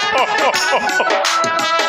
ho, ho, ho.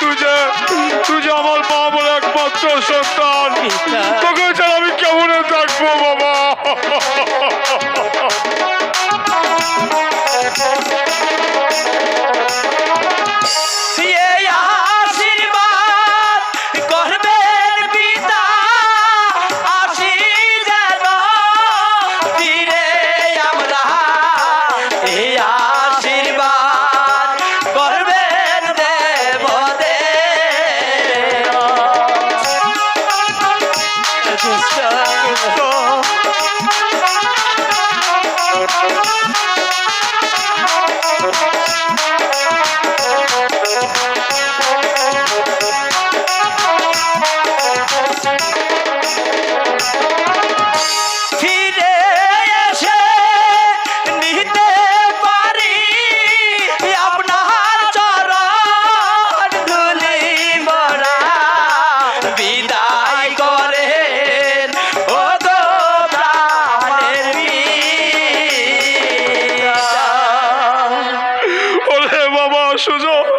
তুই যে তুই যে আমার মা বলে একমাত্র সন্তান। তোকে ছাড়া আমি কেমন 叔叔。